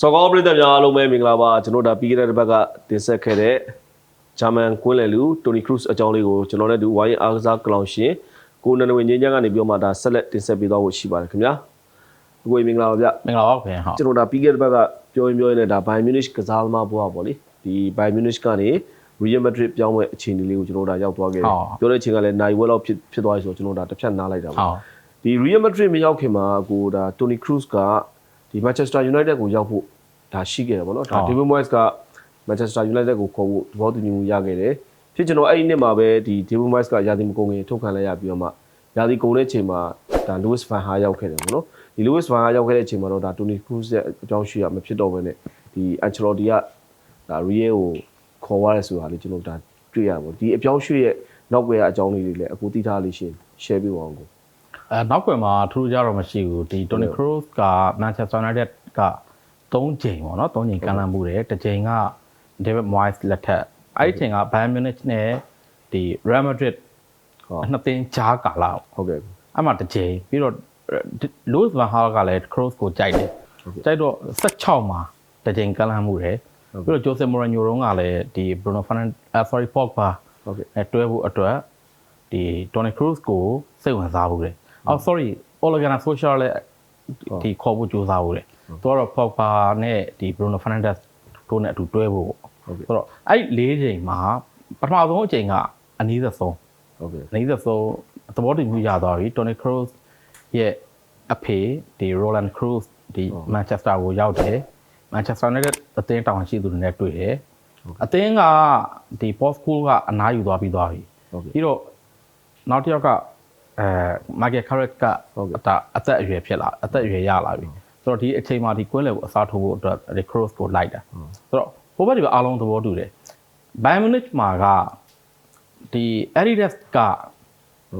စောကောင်းပြည်သက်များအားလုံးပဲမင်္ဂလာပါကျွန်တော်ဒါပြီးခဲ့တဲ့တစ်ပတ်ကတင်ဆက်ခဲ့တဲ့ဂျာမန်ကွင်းလယ်လူတိုနီခရုစ်အကြောင်းလေးကိုကျွန်တော်နဲ့ဒီဝိုင်းအားကစားကလောင်ရှင်ကိုနန္ဒဝင်းငင်းချမ်းကနေပြောမှဒါဆက်လက်တင်ဆက်ပေးသွားဖို့ရှိပါတယ်ခင်ဗျာကိုယ်မင်္ဂလာပါဗျမင်္ဂလာပါခင်ဗျာဟုတ်ကျွန်တော်ဒါပြီးခဲ့တဲ့တစ်ပတ်ကပြောရင်ပြောရင်လည်းဒါဘိုင်မြူနစ်ကစားသမားဘွားပေါ့လေဒီဘိုင်မြူနစ်ကနေရီယယ်မက်ဒရစ်ပြောင်းမဲ့အခြေအနေလေးကိုကျွန်တော်ဒါရောက်သွားခဲ့တယ်ပြောတဲ့အချိန်ကလည်းနိုင်ဝဲလောက်ဖြစ်ဖြစ်သွားပြီဆိုတော့ကျွန်တော်ဒါတစ်ဖြတ်နားလိုက်တာပေါ့ဟုတ်ဒီ Real Madrid မရောက်ခင်မှာကိုဒါ Toni Kroos က ဒီ Manchester United ကိုရောက်ဖို့ဒါရှိခဲ့တယ်ဗောနော်ဒါ David Moyes က Manchester United ကိုခေါ်ဖို့သဘောတူညီမှုရခဲ့တယ်ဖြစ်ကျွန်တော်အဲ့ဒီနှစ်မှာပဲဒီ David Moyes ကရာသီမကုန်ခင်ထုတ်ခံလိုက်ရပြီးတော့မှရာသီကုန်တဲ့အချိန်မှာဒါ Louis van Gaal ရောက်ခဲ့တယ်ဗောနော်ဒီ Louis van Gaal ရောက်ခဲ့တဲ့အချိန်မှာတော့ဒါ Toni Kroos ရဲ့အကြောင်းရှိရမဖြစ်တော့ဘဲနဲ့ဒီ Ancelotti ကဒါ Real ကိုခေါ်သွားရဲဆိုတာလေးကျွန်တော်ဒါတွေ့ရပါဘောဒီအပြောင်းရွှေ့ရဲ့နောက်ွယ်အကြောင်းလေးတွေလည်းအခုသိထားလေးရှင်း share ပေးပါအောင်ကို အဲနောက်ကွယ်မှာထူးခြားတော့မရှိဘူးဒီ Tony Kroos က Manchester United က3ချိန်ပေါ့နော်3ချိန်ကန်လန့်မှုတယ်တစ်ချိန်က David Moyes လက်ထက်အဲ့ဒီချိန်က Bayern Munich နဲ့ဒီ Real Madrid ဟုတ်နှစ်သင်းကြားကာလဟုတ်ကဲ့အဲ့မှာတစ်ချိန်ပြီးတော့ Louis van Gaal ကလည်း Kroos ကိုကြိုက်တယ်ဟုတ်ကဲ့ကြိုက်တော့16မှာတစ်ချိန်ကန်လန့်မှုတယ်ဟုတ်ပြီးတော့ Jose Mourinho တုန်းကလည်းဒီ Bruno Fernandes sorry Pogba ဟုတ်ကဲ့အဲတွဲဖို့အတွက်ဒီ Toni Kroos ကိုစိတ်ဝင်စားဖို့တယ် အော် sorry Ole Gunnar Solskjaer လည်းဒီခေါ်ဖို့ကြိုးစားဖို့တယ်သူကတော့ Pogba နဲ့ဒီ Bruno Fernandes တို့နဲ့အတူတွဲဖို့ပေါ့ဟုတ်ကဲ့ဆိုတော့အဲ့၄ချိန်မှာပထမဆုံးအချိန်ကအနည်းသက်ဆုံးဟုတ်ကဲ့အနည်းသက်ဆုံးသဘောတူညီရသွားပြီ Toni Kroos ရဲ့အဖေဒီ Roland Kroos ဒီ Manchester ကိုရောက်တယ် Manchester United အသင်းတောင်ရှိသူတွေနဲ့တွေ့တယ်အသင်းကဒီ Post School ကအနားယူသွားပြီးသွားပြီဟုတ်ကဲ့ပြီးတော့နောက်တစ်ယောက်က အဲမာကယ်ကာရက်ကဟုတ်ကဲ့ဒါအသက်အရွယ်ဖြစ်လာအသက်အရွယ်ရလာပြီဆိုတော့ဒီအချိန်မှာဒီကွင်းလေကိုအစားထိုးဖို့အတွက် recross ကိုလိုက်တာဆိုတော့ဟိုဘက်ဒီဘက်အားလုံးသဘောတူတယ် Bayern Munich မှာကဒီ Adidas က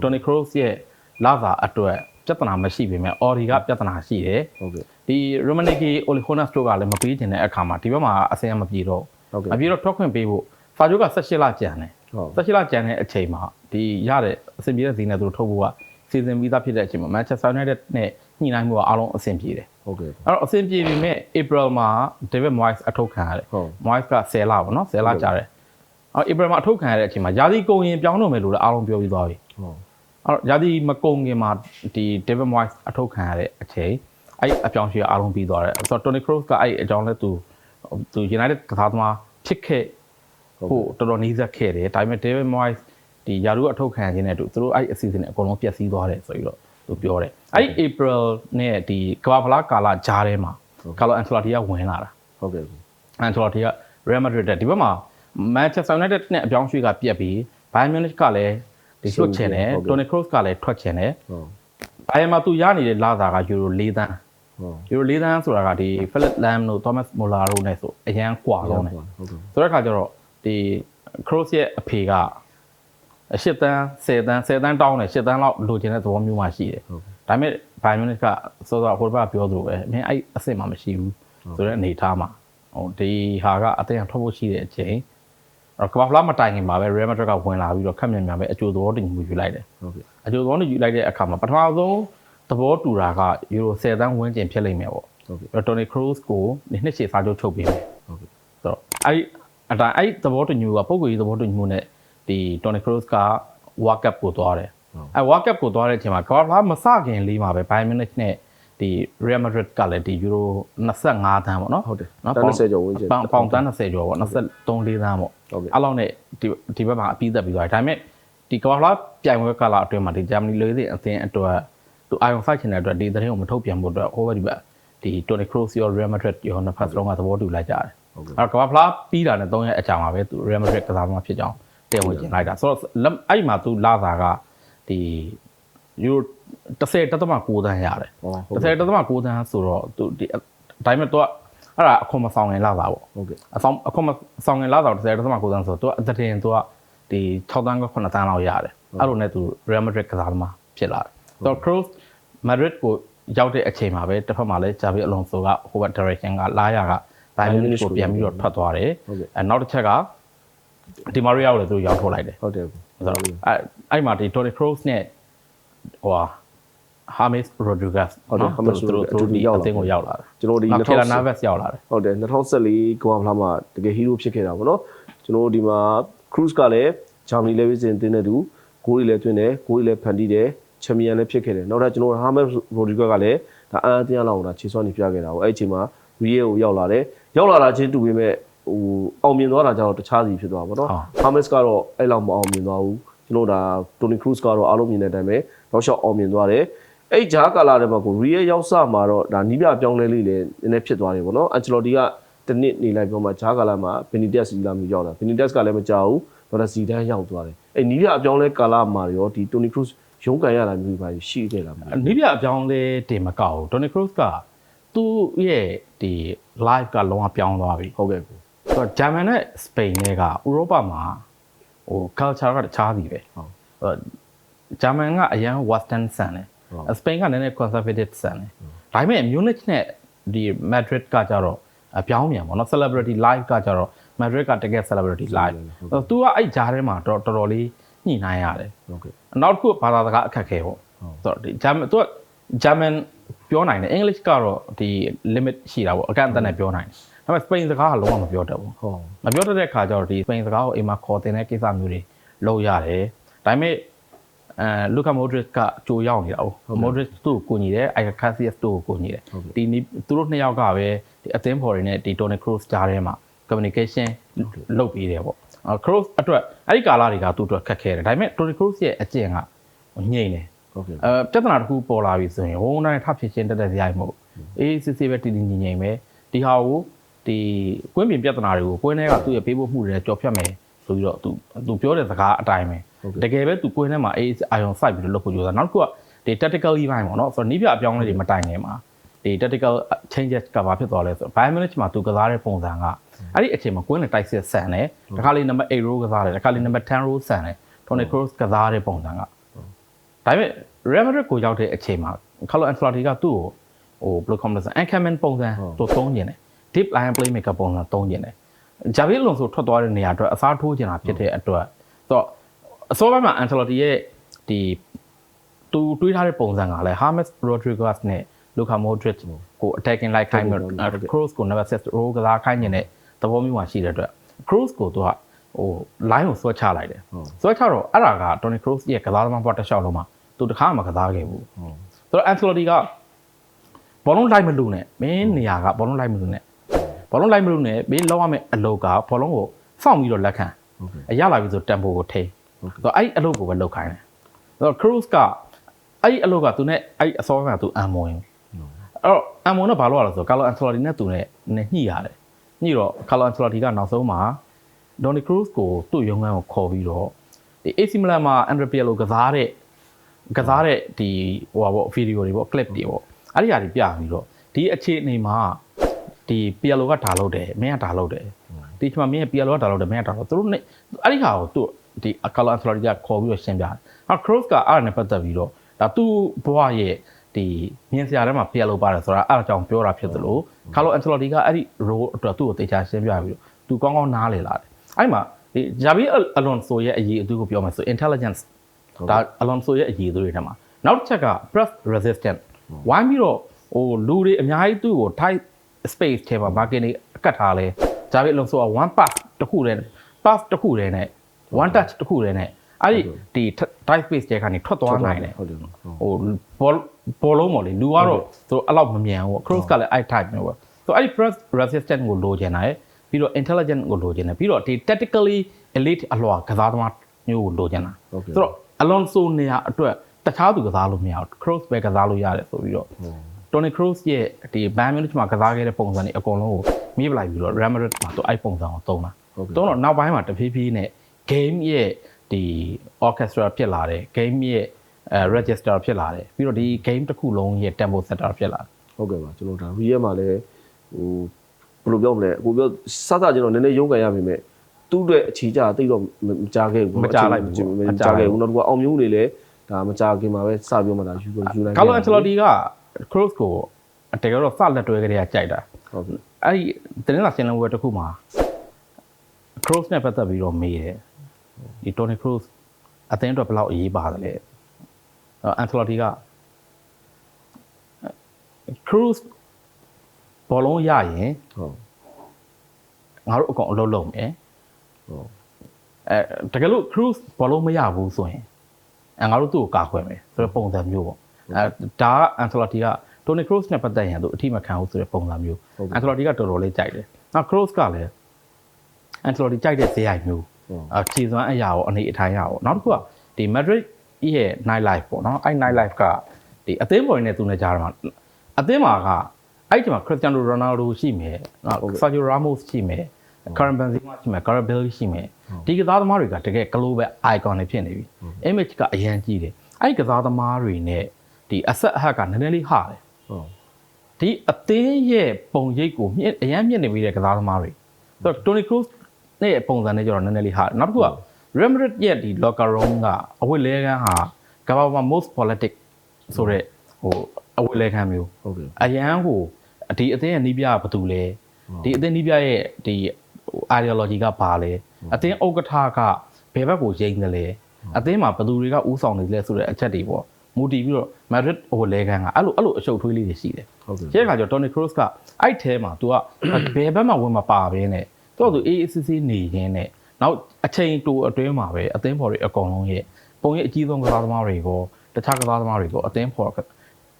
Toni Kroos ရဲ့လာစာအတွက်ပြဿနာမရှိပေမဲ့ Audi ကပြဿနာရှိတယ်ဟုတ်ကဲ့ဒီ Romaniki Olihonas တို့ကလည်းမပေးချင်တဲ့အခါမှာဒီဘက်မှာအစင်မပြေတော့ဟုတ်ကဲ့မပြေတော့ထွက်ခွင့်ပေးဖို့စာချုပ်က18လကျန်တယ် ဟုတ်ဆက်ရှိလာကြံတဲ့အချိန်မှာဒီရတဲ့အဆင်ပြေတဲ့ဈေးနဲ့သူတို့ထုတ်ဖို့ကစီစဉ်ပြီးသားဖြစ်တဲ့အချိန်မှာ Manchester United နဲ့ညှိနှိုင်းမှုကအားလုံးအဆင်ပြေတယ်ဟုတ်ကဲ့အဲ့တော့အဆင်ပြေပြီမဲ့ April မှာ David Moyes အထုတ်ခံရတယ်ဟုတ် Moyes က10လပေါ့နော်10လကြာတယ်အဲ့ April မှာအထုတ်ခံရတဲ့အချိန်မှာယာဒီကုန်ရင်ပြောင်းတော့မယ်လို့လည်းအားလုံးပြောပြီးသွားပြီဟုတ်အဲ့တော့ယာဒီမကုန်ခင်မှာဒီ David Moyes အထုတ်ခံရတဲ့အချိန်အဲ့အပြောင်းရှိအားလုံးပြီးသွားတယ်ဆိုတော့ Toni Kroos ကအဲ့အကြောင်းလဲသူသူ United ကစားသမားဖြစ်ခဲ့ ဟုတ်ဟိုတော်တော်နီးစပ်ခဲ့တယ်ဒါပေမဲ့ David Moyes ဒီယာရုအထုတ်ခံခြင်းနဲ့တူသူတို့အဲ့အစီအစဉ်နဲ့အကုန်လုံးပျက်စီးသွားတယ်ဆိုပြီးတော့သူပြောတယ်အဲ့ April နဲ့ဒီကမ္ဘာဖလားကာလဂျားထဲမှာ Carlo Ancelotti ကဝင်လာတာဟုတ်ကဲ့ Ancelotti က Real Madrid တက်ဒီဘက်မှာ Manchester United နဲ့အပြောင်းရွှေ့ကပြက်ပြီး Bayern Munich ကလည်းဒီလွတ်ချင်တယ် Toni Kroos ကလည်းထွက်ချင်တယ်ဟုတ် Bayern မှာသူရနေတဲ့လာစာကယူရို၄သန်းဟုတ်ယူရို၄သန်းဆိုတာကဒီ Philip Lam တို့ Thomas Muller တို့နဲ့ဆိုအရန်ကွာလုံးတယ်ဟုတ်ကဲ့ဆိုတဲ့အခါကျတော့ ဒီ cross ရဲ့အဖေကအရှစ်တန်း10တန်း10တန်းတောင်းတယ်10တန်းလောက်လိုချင်တဲ့သဘောမျိုးမှရှိတယ်ဟုတ်ဒါပေမဲ့ Bayern Munich ကစောစောဟိုဘက်ကပြောသလိုပဲမင်းအဲ့အစ်စ်မှမရှိဘူးဆိုတဲ့အနေအထားမှာဟိုဒီဟာကအတင်းထွက်ဖို့ရှိတဲ့အချိန်အဲ့တော့ကမ္ဘာဖလားမတိုင်ခင်မှာပဲ Real Madrid ကဝင်လာပြီးတော့ခက်မြန်မြန်ပဲအကျိုးသဘောတူညီမှုယူလိုက်တယ်ဟုတ်ကဲ့အကျိုးသဘောတူယူလိုက်တဲ့အခါမှာပထမဆုံးသဘောတူတာကယူရို10တန်းဝန်းကျင်ဖြစ်လိမ့်မယ်ပေါ့ဟုတ်ကဲ့အဲ့တော့ Toni Kroos ကိုနှစ်ရှည်စာချုပ်ချုပ်ပေးမယ်ဟုတ်ကဲ့ဆိုတော့အဲ့ အတိုင်းအဲ့သဘောတူညီမှုကပုံကိုယ်ကြီးသဘောတူညီမှုနဲ့ဒီ Toni Kroos က World Cup ကိုသွားတယ်အဲ့ World Cup ကိုသွားတဲ့အချိန်မှာကမ္ဘာဖလားမစခင်လေးမှာပဲ Bayern Munich နဲ့ဒီ Real Madrid ကလည်းဒီ Euro 25တန်းပေါ့နော်ဟုတ်တယ်နော်တန်း30ကျော်ဝန်းကျင်ပေါင်ပေါင်တန်း20ကျော်ပေါ့23 4တန်းပေါ့ဟုတ်ကဲ့အဲ့လောက်နဲ့ဒီဒီဘက်မှာအပြီးသက်ပြီးသွားတယ်ဒါပေမဲ့ဒီကမ္ဘာဖလားပြိုင်ပွဲကာလအတွင်းမှာဒီ Germany လေးတွေအသင်းအတွက်သူအာရုံစိုက်ချင်တဲ့အတွက်ဒီသတင်းကိုမထုတ်ပြန်ဖို့အတွက်ဟိုဘက်ဒီဘက်ဒီ Toni Kroos ရော Real Madrid ရောနှစ်ဖက်စလုံးကသဘောတူလိုက်ကြတယ် ဟုတ်ကဲ့အဲ့တော့ကမ္ဘာဖလားပြီးတာနဲ့၃ရက်အကြာမှာပဲသူ Real Madrid ကစားသမားဖြစ်ကြောင်းတရားဝင်ကျင်လိုက်တာဆိုတော့လက်အဲ့မှာသူလာတာကဒီယူ30တက်သမ9တန်းရတယ်ဟောဟုတ်ကဲ့30တက်သမ9တန်းဆိုတော့သူဒီအတိုင်းမဲ့သူကအဲ့ဒါအခွန်မဆောင်ရင်လာတာပေါ့ဟုတ်ကဲ့အဆောင်အခွန်မဆောင်ရင်လာတာ30တက်သမ9တန်းဆိုတော့သူကအသတင်သူကဒီ6တန်းက9တန်းလောက်ရတယ်အဲ့လိုနဲ့သူ Real Madrid ကစားသမားဖြစ်လာတယ်ဆိုတော့ Kroos Madrid ကိုရောက်တဲ့အချိန်မှာပဲတစ်ဖက်မှာလည်း Xabi Alonso ကဟိုဘက် direction ကလာရက Bayern Munich ကိုပြန်ပြီးတော့ထွက်သွားတယ်ဟုတ်ကဲ့အဲနောက်တစ်ချက်ကဒီမာရီယာကိုလည်းသူရောက်ထုတ်လိုက်တယ်ဟုတ်တယ်ဆိုတော့အဲအဲ့မှာဒီ Toni Kroos နဲ့ဟိုဟာ Hamis Rodriguez ဟုတ်တယ် James သူတို့ Rodriguez သူတို့ဒီရောက်အလာသင်းကိုရောက်လာတယ်ကျွန်တော်ဒီနောက် Keylor 2000 Navas ရောက်လာတယ်ဟုတ်တယ်2014ကမ္ဘာဖလားမှာတကယ်ဟီးရိုးဖြစ်ခဲ့တာပေါ့နော်ကျွန်တော်တို့ဒီမှာ Cruise ကလည်း Germany level စဉ်တင်းတဲ့သူဂိုးတွေလည်းတွင်းတယ်ဂိုးတွေလည်းဖန်တီးတယ်ချန်ပီယံလည်းဖြစ်ခဲ့တယ်နောက်ထပ်ကျွန်တော် Hamed Rodriguez ကလည်းဒါအန်အသင်းလောက်ဒါခြေစွမ်းနေပြခဲ့တာပေါ့အဲ့ဒီအချိန်မှာ Real ကိုရောက်လာတယ်ရောက်လာတာချင်းတူပေမဲ့ဟိုအောင်မြင်သွားတာကြတော့တခြားစီဖြစ်သွားပါပေါ့နော် Hamed ကတော့အဲ့လောက်မအောင်မြင်သွားဘူးကျွန်တော်ဒါ Tony Cruz ကတော့အားလုံးမြင်တဲ့အတိုင်းပဲတော့ရှော့အောင်မြင်သွားတယ်အဲ့ဂျာကာလာတဲ့မှာကို Real ရောက်စမှာတော့ဒါနီးပြပြောင်းလဲလေးလည်းနည်းနည်းဖြစ်သွားတယ်ပေါ့နော် Ancelotti ကတနစ်နေလိုက်ပြောမှဂျာကာလာမှာဘယ်နီတက်စီလာမျိုးရောက်တာဘယ်နီတက်ကလည်းမကြောက်ဘူးတော့ဒါစီဒန်ရောက်သွားတယ်အဲ့နီးပြအပြောင်းလဲကာလာမှာရောဒီတိုနီခရုစ်ရုံးကန်ရတာမျိုးပါရှိခဲ့လားမသိနီးပြအပြောင်းလဲတင်မကောက်ဘူး Tony Cruz က သူ့ရဲ့ဒီ live ကလုံးဝပြောင်းသွားပြီဘူးဟုတ်ကဲ့ကိုဆိုတော့ဂျာမန်နဲ့စပိန်နဲ့ကဥရောပမှာဟို culture ကတခြားစီပဲဟုတ်ဟိုဂျာမန်ကအရန် western ဆန်တယ်ဟုတ်စပိန်ကလည်းနည်းနည်း conservative ဆန်တယ်ဒါပေမဲ့ Munich နဲ့ဒီ Madrid ကကြတော့အပြောင်းပြန်ပေါ့နော် celebrity live ကကြတော့ Madrid ကတကယ် celebrity live ဟုတ်အဲ့တော့ तू ကအဲ့ဂျားထဲမှာတော်တော်တော်လေးညှိနှိုင်းရတယ်ဟုတ်ကဲ့နောက်တစ်ခုကဘာသာစကားအခက်ခဲပေါ့ဟုတ်ဆိုတော့ဒီဂျာမန် तू ကဂျာမန် ပြောနိုင်တယ် English ကတော့ဒီ limit ရှိတာပေါ့အကန့်အသတ်နဲ့ပြောနိုင်တယ်ဒါပေမဲ့ Spain စကားကလုံးဝမပြောတတ်ဘူးဟုတ်မပြောတတ်တဲ့ခါကျတော့ဒီစပိန်စကားကိုအိမ်မှာခေါ်တင်တဲ့ကိစ္စမျိုးတွေလုပ်ရတယ်ဒါပေမဲ့အဲလူကာမိုဒရစ်ကကြိုရောက်နေတာ哦မိုဒရစ်သူ့ကိုကူညီတယ်အိုင်ကာစီယက်သူ့ကိုကူညီတယ်ဒီနီးသူတို့နှစ်ယောက်ကပဲဒီအသင်းဖော်တွေနဲ့ဒီတိုနီခရုစ်ကြားထဲမှာ communication လုပ်ပေးတယ်ပေါ့အဲခရုစ်အတွက်အဲ့ဒီကာလာတွေကသူ့အတွက်ခက်ခဲတယ်ဒါပေမဲ့တိုနီခရုစ်ရဲ့အကျင့်ကညိမ့်တယ်ဟုတ်ကဲ့ အဲပြဿနာတစ်ခုပေါ်လာပြီဆိုရင်ဟိုးတိုင်းထပ်ဖြစ်ချင်းတက်တက်စရိုက်မဟုတ်အေးစစ်စစ်ပဲတည်တည်ငြိမ်ငြိမ်ပဲဒီဟာကိုဒီကွင်းပြင်ပြဿနာတွေကိုကွင်းထဲကသူ့ရဲ့ပေးဖို့မှုတွေကြော်ဖြတ်မယ်ဆိုပြီးတော့သူသူပြောတဲ့စကားအတိုင်းပဲတကယ်ပဲသူကွင်းထဲမှာအေးအာယုံစိုက်ပြီးတော့လုပ်ဖို့ကြိုးစားနောက်တစ်ခုကဒီ tactical ကြီးပိုင်းပေါ့နော်ဆိုတော့နီးပြအပြောင်းလဲတွေမတိုင်ခင်မှာဒီ tactical changes ကဘာဖြစ်သွားလဲဆိုတော့ bio manage မှာသူကစားတဲ့ပုံစံကအဲ့ဒီအချိန်မှာကွင်းနဲ့တိုက်စစ်ဆန်တယ်တခါလေး number 8 row ကစားတယ်တခါလေး number 10 row ဆန်တယ် Toni Kroos ကစားတဲ့ပုံစံက ဒါပေမဲ့ Real Madrid ကိုရောက်တဲ့အချိန်မှာ Carlo Ancelotti ကသူ့ကိုဟိုဘယ်လိုခေါ်မလဲဆို Anchorman ပုံစံသူသုံးကျင်တယ် Deep Line Playmaker ပုံစံသုံးကျင်တယ် Javi Alonso ထွက်သွားတဲ့နေရာအတွက်အစားထိုးကျင်တာဖြစ်တဲ့အတွက်ဆိုတော့အစောပိုင်းမှာ Ancelotti ရဲ့ဒီသူတွေးထားတဲ့ပုံစံကလည်း James Rodriguez နဲ့ Luka Modric ကို attacking like ခိုင်းပြီး Kroos ကို number 6 row ကစားခိုင်းနေတဲ့သဘောမျိုးမှာရှိတဲ့အတွက် Kroos ကိုသူကဟို line ကိုဆွဲချလိုက်တယ်ဟုတ်ဆွဲချတော့အဲ့ဒါက Toni Kroos ရဲ့ကစားသမားဘဝတစ်လျှောက်လုံးမှာ သူတခါမှကစားခဲ့ဘူးဟုတ်ဆိုတော့ Ancelotti ကဘောလုံးလိုက်မလို့နဲ့မင်းနေရာကဘောလုံးလိုက်မလို့နဲ့ဘောလုံးလိုက်မလို့နဲ့မင်းလောက်ရမယ့်အလုပ်ကဘောလုံးကိုစောင့်ပြီးတော့လက်ခံဟုတ်ကဲ့အရလာပြီဆိုတမ်ပိုကိုထိန်းဟုတ်ကဲ့ဆိုတော့အဲ့ဒီအလုပ်ကိုပဲလုပ်ခိုင်းတယ်ဆိုတော့ Cruz ကအဲ့ဒီအလုပ်ကသူနဲ့အဲ့ဒီအစောကသူအံမွန်အဲ့တော့အံမွန်တော့ဘာလို့ရလဲဆိုတော့ Carlo Ancelotti နဲ့သူနဲ့နဲ့ညှိရတယ်ညှိတော့ Carlo Ancelotti ကနောက်ဆုံးမှာ Toni Cruz ကိုသူ့ရုံးခန်းကိုခေါ်ပြီးတော့ဒီ AC Milan မှာ Andre Pirlo ကစားတဲ့ ကစားတဲ့ဒီဟိုပါပေါ့ဗီဒီယိုတွေပေါ့ clip တွေပေါ့အဲ့ဒီဟာတွေပြပြီးတော့ဒီအခြေအနေမှာဒီ Pirlo ကဒါလုပ်တယ်မင်းကဒါလုပ်တယ်ဒီချိန်မှာမင်းရဲ့ PL ကဒါလို့တယ်မင်းကဒါလို့သူတို့နဲ့အဲ့ဒီဟာကိုသူဒီအကာလာဖလော်ရီဒါခေါ်ပြီးတော့ရှင်းပြတယ်။အဲ့ Cross ကအဲ့ဒါနဲ့ပတ်သက်ပြီးတော့ဒါသူ့ဘဝရဲ့ဒီမြင်စရာထဲမှာ PL ပါတယ်ဆိုတာအဲ့ဒါကြောင့်ပြောတာဖြစ်သလိုကာလိုအန်ချယ်လိုတီကအဲ့ဒီ role အတွက်သူ့ကိုတေချာရှင်းပြပြီးတော့သူကောင်းကောင်းနားလည်လာတယ်။အဲ့မှာဒီဂျာဗီအလွန်ဆိုရဲ့အရေးအသွေးကိုပြောမယ်ဆို intelligence ဒါအလွန်ဆိုရဲ့အရေးအသွေးတွေထဲမှာနောက်တစ်ချက်က press resistant ဝိုင်းပြီးတော့ဟိုလူတွေအများကြီးသူ့ကို tight space ထဲမှာ market တွေအကတ်ထားလဲဂျာဗီအလွန်ဆိုက one pass တစ်ခုတည်း pass တစ်ခုတည်းနဲ့ one touch တစ်ခုတည်းနဲ့အဲ့ဒီဒီ tight space ထဲကနေထွက်သွားနိုင်တယ်ဟုတ်တယ်ဟုတ်ဟိုဘောဘောလုံးပေါ့လေလူကတော့သူတို့အဲ့လောက်မမြန်ဘူး cross ကလည်းအဲ့ type မျိုးပဲဆိုအဲ့ဒီ press resistant ကိုလိုချင်တာရယ်ပြီးတော့ intelligent ကိုလိုချင်တယ်ပြီးတော့ဒီ tactically elite အလွှာကစားသမားမျိုးကိုလိုချင်တာဟုတ် ကဲ့ဆိုတော့ Alonso နေရာအတွက်တခြားသူကစားလို့မရဘူး cross ပဲကစားလို့ရတယ်ဆိုပြီးတော့ Toni Kroos ရဲ့ဒီ Bayern Munich မှာကစားခဲ့တဲ့ပုံစံတွေအကုန်လုံးကိုမြည့်ပလိုက်ပြီးတော့ Real Madrid မှာသူအဲ့ပုံစံကိုသုံးတာဟုတ်ကဲ့သုံးတော့နောက်ပိုင်းမှာတဖြည်းဖြည်းနဲ့ game ရဲ့ဒီ orchestra ဖြစ်လာတယ် game ရဲ့အဲ register ဖြစ်လာတယ်ပြီးတော့ဒီ game တစ်ခုလုံးရဲ့ tempo setter ဖြစ်လာတယ်ဟုတ်ကဲ့ပါကျွန်တော်ဒါ real မှာလည်းဟိုဘယ်လိုပြောမလဲအခုပြောစသကျွန်တော်နည်းနည်းရုံးကန်ရပါမယ် သူ့အတွက်အခြေချတိတ်တော့မကြာခဲ့ဘူးမကြာလိုက်ဘူးမကြာခဲ့ဘူးနောက်တစ်ခုအောင်မျိုးနေလေဒါမကြာခင်မှာပဲစပြောမှဒါယူယူနိုင် Carlo Ancelotti က Kroos ကိုတကယ်တော့စလက်တွဲကလေးကကြိုက်တာဟုတ်ကဲ့အဲ့ဒီတင်းလာစင်လန်ဝယ်တစ်ခုမှာ Kroos နဲ့ပတ်သက်ပြီးတော့မေးတယ်ဒီ Toni Kroos အသင်းအတွက်ဘယ်လောက်အရေးပါတယ်လဲအဲ့ Ancelotti က cruise ဘောလုံးရရင်ဟုတ်ငါတို့အကောင်အလုပ်လုပ်မယ်ဟုတ် အဲတကယ်လို့ cruise ဘောလုံးမရဘူးဆိုရင်အဲငါတို့သူ့ကိုကာခွဲမယ်ဆိုတဲ့ပုံစံမျိုးပေါ့အဲဒါက Ancelotti က Toni Kroos နဲ့ပတ်သက်ရင်သူအထိမခံဘူးဆိုတဲ့ပုံစံမျိုးဟုတ်ကဲ့ Ancelotti ကတော်တော်လေးကြိုက်တယ်နောက် Kroos ကလည်း Ancelotti ကြိုက်တဲ့ဇေယိုင်မျိုးဟုတ်အခြေစွမ်းအရာရောအနေအထိုင်အရာရောနောက်တစ်ခုကဒီ Madrid ရဲ့ night life ပေါ့နော်အဲ့ night life ကဒီအသင်းပေါ်နေသူနဲ့ကြားမှာအသင်းမှာကအဲ့ဒီမှာ Cristiano Ronaldo ရှိမယ်နော် Sergio Ramos ရှိမယ် Karim Benzema ရှိမယ် Gareth Bale ရှိမယ်ဒီကစားသမားတွေကတကယ် global icon တွေဖြစ်နေပြီ image ကအရန်ကြီးတယ်အဲ့ဒီကစားသမားတွေနဲ့ဒီအဆက်အဟက်ကနည်းနည်းလေးဟာတယ်ဟုတ်ဒီအသင်းရဲ့ပုံရိပ်ကိုမြင့်အရန်မြင့်နေပြီးတဲ့ကစားသမားတွေဆိုတော့ Toni Kroos နဲ့ပုံစံနဲ့ကျတော့နည်းနည်းလေးဟာနောက်တစ်ခုက Real Madrid ရဲ့ဒီ locker room ကအဝတ်လဲခန်းဟာကမ္ဘာပေါ်မှာ most politic ဆိုတဲ့ဟိုအဝတ်လဲခန်းမျိုးဟုတ်ကဲ့အရန်ကိုဒီအသင်းရဲ့နီးပြကဘာတူလဲဒီအသင်းနီးပြရဲ့ဒီဟို ideology ကဘာလဲအသင်းဥက္ကဋ္ဌကဘယ်ဘက်ကိုရိမ့်တယ်လဲအသင်းမှာဘယ်သူတွေကဥဆောင်နေလဲဆိုတဲ့အချက်တွေပေါ့မူတည်ပြီးတော့ Madrid ဟိုလဲခန်းကအဲ့လိုအဲ့လိုအရှုပ်ထွေးလေးတွေရှိတယ်ဟုတ်ကဲ့ကျတဲ့ခါကျတော့ Tony Kroos ကအဲ့ထဲမှာ तू ကဘယ်ဘက်မှဝင်မပါဘဲနဲ့သူကသူ AACC နေရင်းနဲ့နောက်အချိန်တိုအတွင်းမှာပဲအသင်းဖော်တွေအကုန်လုံးရဲ့ပုံရိပ်အကြီးဆုံးကစားသမားတွေကိုတခြားကစားသမားတွေကိုအသင်းဖော်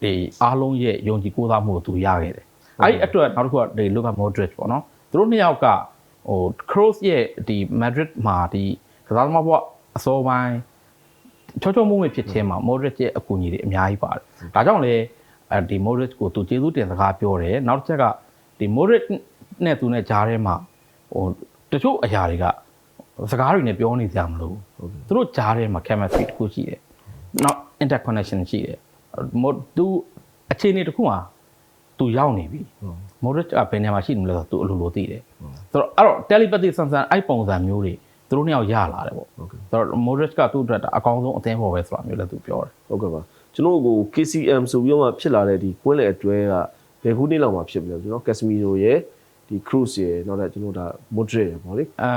ဒီအားလုံးရဲ့ယုံကြည်ကိုးစားမှုကိုသူရခဲ့တယ်အဲ့ဒီအတွက်နောက်တစ်ခုကဒီ Luka Modric ပေါ့နော်သူတို့နှစ်ယောက်က ဟို Kroos ရဲ့ဒီ Madrid မှာဒီကစားသမားဘဝအစောပိုင်းချောချောမွေ့မွေ့ဖြစ်ခြင်းမှာ Modric ရဲ့အကူအညီတွေအများကြီးပါတယ်။ဒါကြောင့်လေအဲဒီ Modric ကိုသူကျေးဇူးတင်စကားပြောတယ်။နောက်တစ်ချက်ကဒီ Modric နဲ့သူနဲ့ကြားထဲမှာဟိုတချို့အရာတွေကစကားတွေနဲ့ပြောနေကြမလို့ဟုတ်ကဲ့သူတို့ကြားထဲမှာ chemistry တစ်ခုရှိတယ်။နောက် interconnection ရှိတယ်။ Mod သူအခြေအနေတစ်ခုမှာ သူရောက်နေပြီဟုတ်။ Modric ကဘယ်နေရာမှာရှိနေလဲဆိုတော့သူအလိုလိုသိတယ်။ဆိုတော့အဲ့တော့ telepathy ဆန်ဆန်အဲ့ပုံစံမျိုးတွေသူတို့နှစ်ယောက်ရလာတယ်ပေါ့ဟုတ်ကဲ့ဆိုတော့ Modric ကသူ့အတွက်ဒါအကောင်းဆုံးအသင်းပေါ်ပဲဆိုတာမျိုးလည်းသူပြောတယ်ဟုတ်ကဲ့ပါကျွန်တော်ကို KCM ဆိုပြီးတော့မှဖြစ်လာတဲ့ဒီကွင်းလေအတွဲကဘယ်ခုနှစ်လောက်မှဖြစ်ပြီလဲကျွန်တော် Casemiro ရဲ့ ဒီ cruise ရယ်နောက်လည်းကျွန်တော်ဒါ moderate ရယ်ပေါ့လေအဲ